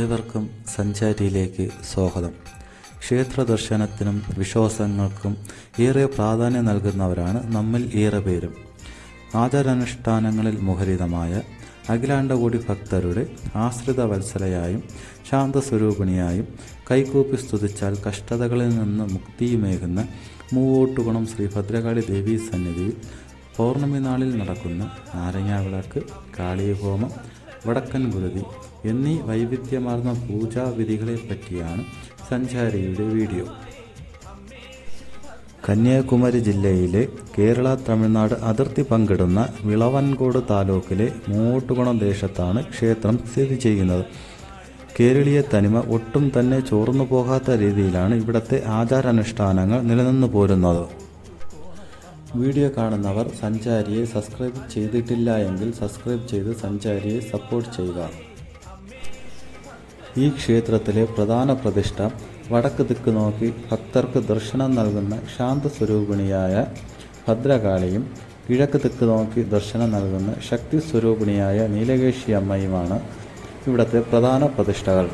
ഏവർക്കും സഞ്ചാരിയിലേക്ക് സ്വാഗതം. ക്ഷേത്ര ദർശനത്തിനും വിശ്വാസങ്ങൾക്കും ഏറെ പ്രാധാന്യം നൽകുന്നവരാണ് നമ്മിൽ ഏറെ പേരും. ആചാരാനുഷ്ഠാനങ്ങളിൽ മുഖരിതമായ അഖിലാണ്ടകോടി ഭക്തരുടെ ആശ്രിത വത്സലയായും ശാന്തസ്വരൂപിണിയായും കൈകൂപ്പി സ്തുതിച്ചാൽ കഷ്ടതകളിൽ നിന്ന് മുക്തിയുമേകുന്ന മൂവോട്ടുകുണം ശ്രീ ഭദ്രകാളി ദേവീ സന്നിധിയിൽ പൗർണമി നാളിൽ നടക്കുന്ന നാരങ്ങാവിളക്ക് കാളിയഹോമം വടക്കൻ ഗുരുതി എന്നീ വൈവിധ്യമാർന്ന പൂജാവിധികളെ പറ്റിയാണ് സഞ്ചാരിയുടെ വീഡിയോ. കന്യാകുമാരി ജില്ലയിലെ കേരള തമിഴ്നാട് അതിർത്തി പങ്കിടുന്ന വിളവൻകോട് താലൂക്കിലെ മൂട്ടുകുണം ദേശത്താണ് ക്ഷേത്രം സ്ഥിതി ചെയ്യുന്നത്. കേരളീയ തനിമ ഒട്ടും തന്നെ ചോർന്നു പോകാത്ത രീതിയിലാണ് ഇവിടത്തെ ആചാരാനുഷ്ഠാനങ്ങൾ നിലനിന്നു പോരുന്നത് വീഡിയോ കാണുന്നവർ സഞ്ചാരിയെ സബ്സ്ക്രൈബ് ചെയ്തിട്ടില്ല എങ്കിൽ സബ്സ്ക്രൈബ് ചെയ്ത് സഞ്ചാരിയെ സപ്പോർട്ട് ചെയ്യുക. ഈ ക്ഷേത്രത്തിലെ പ്രധാന പ്രതിഷ്ഠ വടക്ക് ദിക്ക് നോക്കി ഭക്തർക്ക് ദർശനം നൽകുന്ന ശാന്ത സ്വരൂപിണിയായ ഭദ്രകാളിയും കിഴക്ക് ദിക്ക് നോക്കി ദർശനം നൽകുന്ന ശക്തി സ്വരൂപിണിയായ നീലകേശി അമ്മയുമാണ് ഇവിടുത്തെ പ്രധാന പ്രതിഷ്ഠകൾ.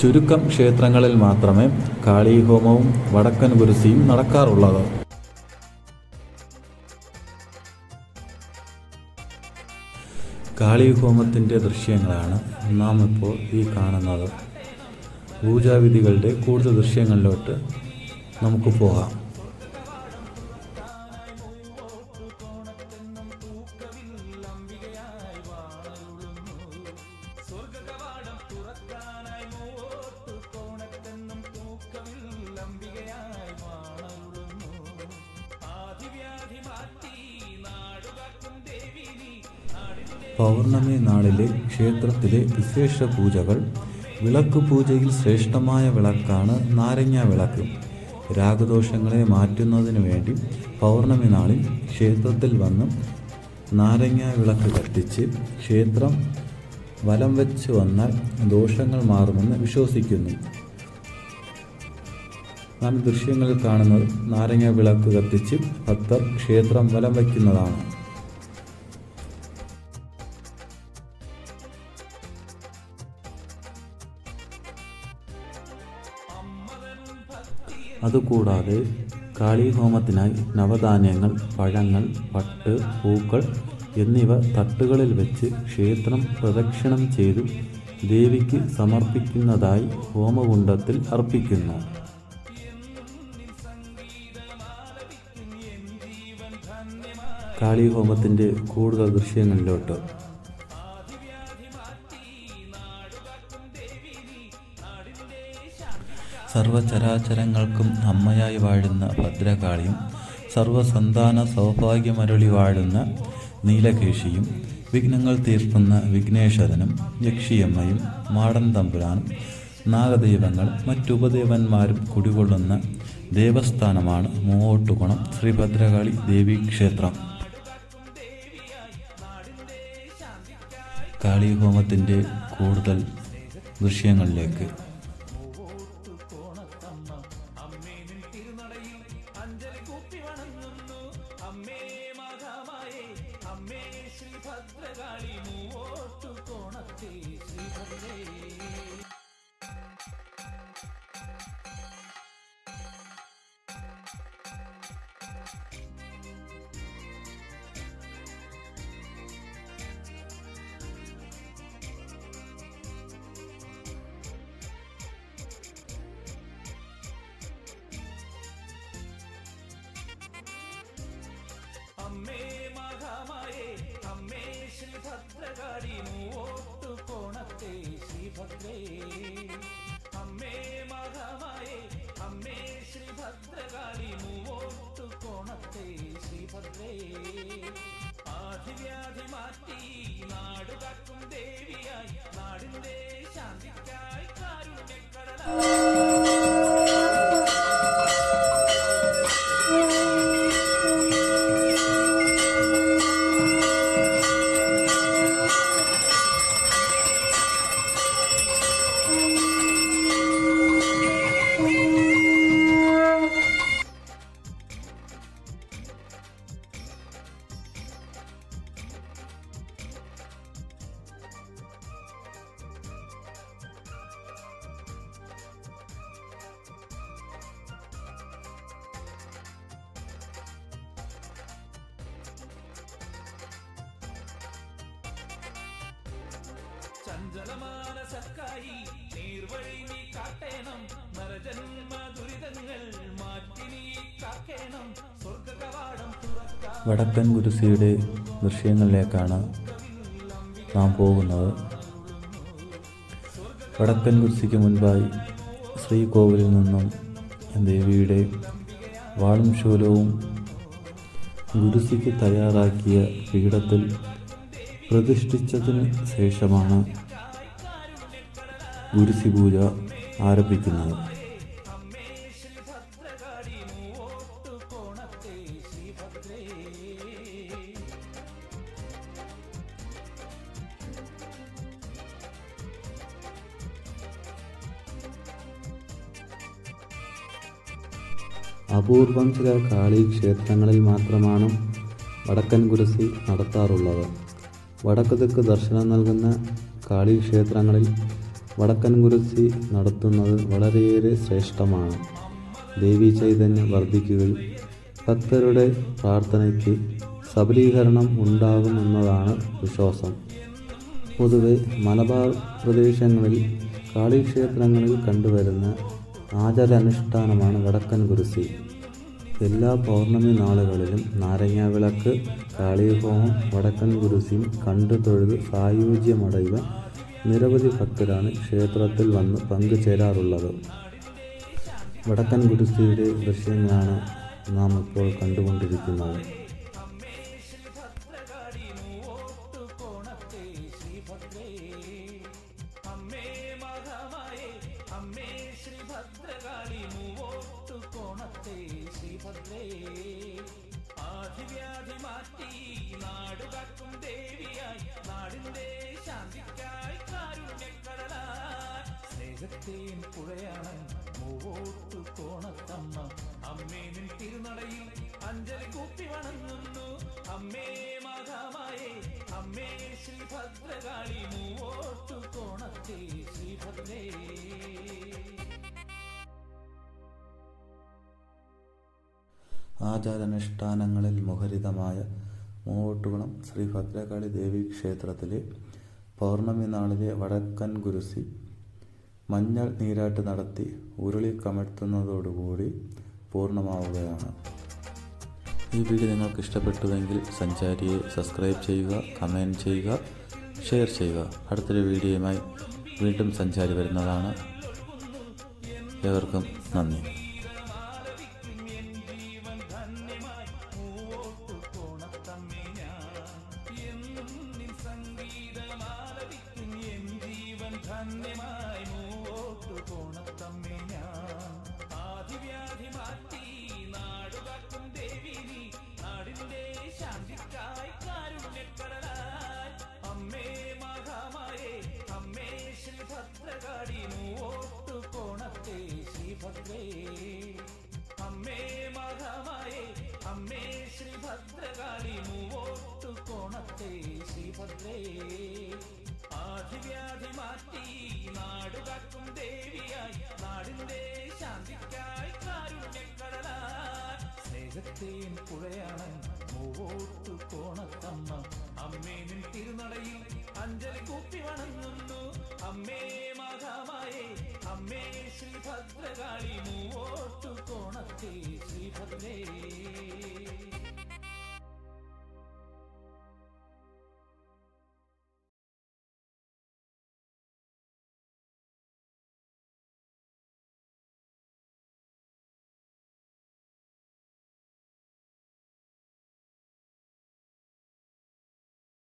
ചുരുക്കം ക്ഷേത്രങ്ങളിൽ മാത്രമേ കാളീഹോമവും വടക്കൻ കുരിശിയും നടക്കാറുള്ളത്. കാളിഹോമത്തിന്റെ ദൃശ്യങ്ങളാണ് നാം ഇപ്പോൾ ഈ കാണുന്നത്. പൂജാവിധികളുടെ കൂടുതൽ ദൃശ്യങ്ങളിലോട്ട് നമുക്ക് പോകാം. പൗർണമി നാളിലെ ക്ഷേത്രത്തിലെ വിശേഷ പൂജകൾ വിളക്ക് പൂജയിൽ ശ്രേഷ്ഠമായ വിളക്കാണ് നാരങ്ങ വിളക്ക്. രാഗദോഷങ്ങളെ മാറ്റുന്നതിന് വേണ്ടി പൗർണമി നാളിൽ ക്ഷേത്രത്തിൽ വന്ന് നാരങ്ങ വിളക്ക് കത്തിച്ച് ക്ഷേത്രം വലം വെച്ച് വന്നാൽ ദോഷങ്ങൾ മാറുമെന്ന് വിശ്വസിക്കുന്നു. നാം ദൃശ്യങ്ങളിൽ കാണുന്നത് നാരങ്ങ വിളക്ക് കത്തിച്ച് ഭക്തർ ക്ഷേത്രം വലം വയ്ക്കുന്നതാണ്. അതുകൂടാതെ കാളീഹോമത്തിനായി നവധാന്യങ്ങൾ പഴങ്ങൾ പട്ട് പൂക്കൾ എന്നിവ തട്ടുകളിൽ വെച്ച് ക്ഷേത്രം പ്രദക്ഷിണം ചെയ്തു ദേവിക്ക് സമർപ്പിക്കുന്നതായി ഹോമകുണ്ടത്തിൽ അർപ്പിക്കുന്നു. കാളീഹോമത്തിന്റെ കൂടുതൽ ദൃശ്യങ്ങളിലോട്ട്. സർവചരാചരങ്ങൾക്കും അമ്മയായി വാഴുന്ന ഭദ്രകാളിയും സർവസന്താന സൗഭാഗ്യമരുളി വാഴുന്ന നീലകേശിയും വിഘ്നങ്ങൾ തീർക്കുന്ന വിഘ്നേശ്വരനും യക്ഷിയമ്മയും മാടൻ തമ്പുരാനും നാഗദൈവങ്ങൾ മറ്റുപദേവന്മാരും കുടികൊള്ളുന്ന ദേവസ്ഥാനമാണ് മൂവോട്ടുകുണം ശ്രീഭദ്രകാളി ദേവീക്ഷേത്രം. കാളിഹോമത്തിന്റെ കൂടുതൽ ദൃശ്യങ്ങളിലേക്ക് അമ്മേ ശ്രീഭദ്രകാളി മൂവോട്ടു കോണത്തെ ശ്രീഭദ്രേ. അമ്മേ മഹാമായേ അമ്മേ ശ്രീഭദ്രകാളി മൂവോട്ടു കോണത്തെ ശ്രീഭദ്രേ. ആധിവ്യാധി മാറ്റി നാടുകാക്കും ദേവിയായി നാടിന്റെ ശാന്തിക്കായി കാരുണ്യക്കടലായി സുജലമാനസക്കായി നീർവഴി നീ കാട്ടേണം. നരജന്മ ദുരിതങ്ങൾ മാറ്റി നീ കാക്കേണം. സ്വർഗ കവാടം തുറക്കാം വടക്കൻ കുരിശിയുടെ ദൃശ്യങ്ങളിലേക്കാണ് നാം പോകുന്നത്. വടക്കൻ കുരിശിക്ക് മുൻപായി ശ്രീകോവിലിൽ നിന്നും ദേവിയുടെ വാളും ശൂലവും ഗുരുസിക്ക് തയ്യാറാക്കിയ പീഠത്തിൽ പ്രതിഷ്ഠിച്ചതിന് ശേഷമാണ് ഗുരുസി പൂജ ആരംഭിക്കുന്നത്. അപൂർവം ചില കാളി ക്ഷേത്രങ്ങളിൽ മാത്രമാണ് വടക്കൻ ഗുരുസി നടത്താറുള്ളത്. വടക്കു ദർശനം നൽകുന്ന കാളി ക്ഷേത്രങ്ങളിൽ വടക്കൻ കുരിശി നടത്തുന്നത് വളരെയേറെ ശ്രേഷ്ഠമാണ്. ദേവി ചൈതന്യം വർദ്ധിക്കുകയും ഭക്തരുടെ പ്രാർത്ഥനയ്ക്ക് സബലീകരണം ഉണ്ടാകുമെന്നതാണ് വിശ്വാസം. പൊതുവെ മലബാർ പ്രദേശങ്ങളിൽ കാളിക്ഷേത്രങ്ങളിൽ കണ്ടുവരുന്ന ആചാരാനുഷ്ഠാനമാണ് വടക്കൻ കുരിശി. എല്ലാ പൗർണമി നാളുകളിലും നാരങ്ങാവിളക്ക് കാളിഹോമം വടക്കൻ കുരിശിയും കണ്ടു തൊഴുത് സായുജ്യമടയുവാൻ നിരവധി ഭക്തരാണ് ക്ഷേത്രത്തിൽ വന്ന് പങ്കുചേരാറുള്ളത്. വടക്കൻ കുരിശിയുടെ ദൃശ്യങ്ങളാണ് നാം ഇപ്പോൾ കണ്ടുകൊണ്ടിരിക്കുന്നത്. സ്നേഹത്തേൻ പുഴയാണ്. മൂവോട്ടു കോണത്തമ്മ. അമ്മേ നിൻ തിരുനടയിൽ അഞ്ജലി കൂപ്പി വണങ്ങുന്നു. അമ്മേ മഹാമായേ അമ്മേ ശ്രീഭദ്രകാളി മൂവോട്ടു കോണത്തെ ശ്രീഭദ്രേ. ആചാരാനുഷ്ഠാനങ്ങളിൽ മുഖരിതമായ മൂവോട്ടുകുളം ശ്രീ ഭദ്രകാളി ദേവി ക്ഷേത്രത്തിലെ പൗർണമി നാളിലെ വടക്കൻ കുരുസി മഞ്ഞൾ നീരാട്ട് നടത്തി ഉരുളി കമഴ്ത്തുന്നതോടുകൂടി പൂർണമാവുകയാണ്. ഈ വീഡിയോ നിങ്ങൾക്ക് ഇഷ്ടപ്പെട്ടുവെങ്കിൽ സഞ്ചാരിയെ സബ്സ്ക്രൈബ് ചെയ്യുക കമന്റ് ചെയ്യുക ഷെയർ ചെയ്യുക. അടുത്തൊരു വീഡിയോയുമായി വീണ്ടും സഞ്ചാരി വരുന്നതാണ്. ഏവർക്കും നന്ദി. എന്നും നിൻ എൻ ജീവൻ മൂവോട്ടു കോണത്തമ്മേ ഞാൻ ആദിവ്യാധി മാറ്റി നാടുകാക്കും ദേവി നീ നാടിന്റെ ശാന്തിക്കായി കാരുണ്യക്കടലായി. അമ്മേ മഹാമായേ അമ്മേ ശ്രീഭദ്രകാളി മൂവോട്ടു കോണത്തെ ശ്രീഭദ്രേ. അമ്മേ മഹാമായേ അമ്മേ ശ്രീഭദ്രകാളി മൂവോട്ടു കോണത്തെ ശ്രീഭദ്രേ. വ്യാധി മാറ്റി നാടുകാക്കും ദേവിയായി. നാടിന്റെ ശാന്തിക്കായി കാരുണ്യക്കടലായി സ്നേഹത്തെയും പുഴയാണ് മൂവോട്ടു കോണത്തമ്മ. അമ്മേ നിൻ തിരുനടയിൽ അഞ്ജലി കൂപ്പി വണങ്ങുന്നു. അമ്മേ മാതാമായേ അമ്മേ ശ്രീഭദ്രകാളി മൂവോട്ടു കോണത്തെ ശ്രീഭദ്രേ.